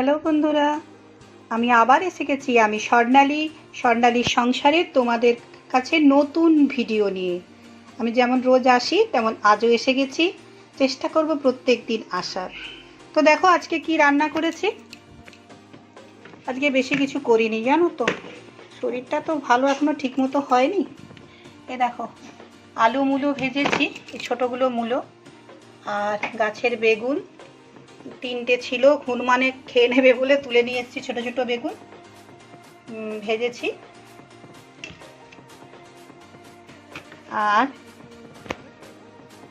Hello বন্ধুরা, আমি আবার এসে গেছি আমি স্বর্ণালী। স্বর্ণালীর সংসারে তোমাদের কাছে নতুন ভিডিও নিয়ে। আমি যেমন রোজ আসি, তেমন আজও এসে গেছি। চেষ্টা করব প্রত্যেক দিন আসার। তো দেখো আজকে কি রান্না করেছি? আজকে বেশি কিছু করিনি, জানো তো। শরীরটা তো ভালো এখনও ঠিকমতো হয়নি। এ দেখো, আলু মুলো ভেজেছি, এই ছোটোগুলো মুলো আর গাছের বেগুন। তিনটে ছিল মানে খেয়ে নেবে বলে তুলে নিয়ে এসেছি ছোটো ছোটো বেগুন। ভেজেছি। আর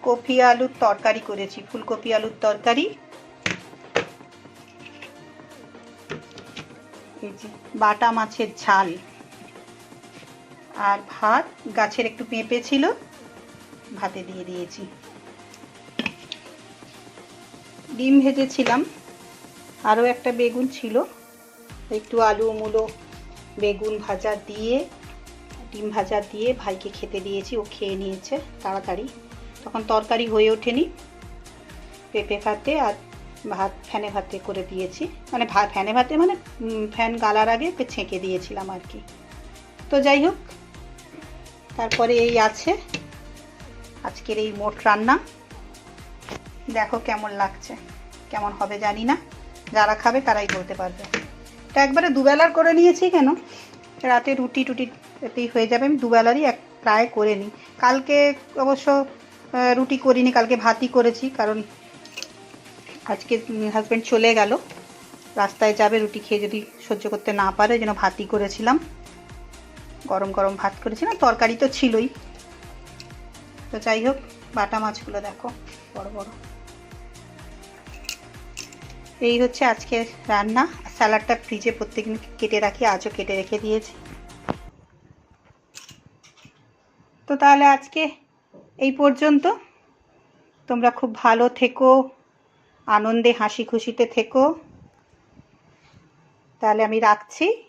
কপি আলুর তরকারি করেছি, ফুলকপি আলুর তরকারি। বাটা মাছের ঝাল। আর ভাত, গাছের একটু পেঁপে ছিল, ভাতে দিয়ে দিয়েছি। ডিম ভেজেছিলাম। আরও একটা বেগুন ছিল। একটু আলু, মূলো, বেগুন ভাজা দিয়ে, ডিম ভাজা দিয়ে ভাইকে খেতে দিয়েছি। ও খেয়ে নিয়েছে তাড়াতাড়ি। তখন তরকারি হয়ে ওঠেনি। পেঁপে ভাতে আর ভাত ফ্যানে ভাতে করে দিয়েছি। মানে ভাত ফ্যানে ভাতে মানে ফ্যান গালার আগে ছেঁকে দিয়েছিলাম আর কি। তো যাই হোক, তারপরে এই আছে। আজকের এই মোট রান্না। দেখো কেমন লাগছে। কেমন হবে জানি না। যারা খাবে তারাই বলতে পারবে। তো একবারে দুবেলার করে নিয়েছি কেন? রাতে রুটি টুটি এতেই হয়ে যাবে। আমি দুবেলারই এক প্রায় করে নিই। কালকে অবশ্য রুটি করিনি, কালকে ভাতই করেছি। কারণ আজকে হাজব্যান্ড চলে গেল। রাস্তায় যাবে, রুটি খেয়ে যদি সহ্য করতে না পারে যেন ভাতই করেছিলাম। গরম গরম ভাত করেছিলাম তরকারি তো ছিলই। তো যাই হোক, বাটা মাছগুলো দেখো, বড় বড়। এই হচ্ছে আজকে রান্না। স্যালাডটা ফ্রিজে প্রত্যেকদিন কেটে রাখি, আজও কেটে রেখে দিয়েছি। তো তাহলে আজকে এই পর্যন্ত। তোমরা খুব ভালো থেকো, আনন্দে হাসি খুশিতে থেকো। তাহলে আমি রাখছি।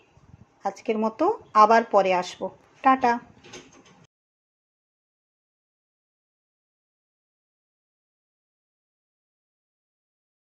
আজকের মতো আবার পরে আসব। টাটা।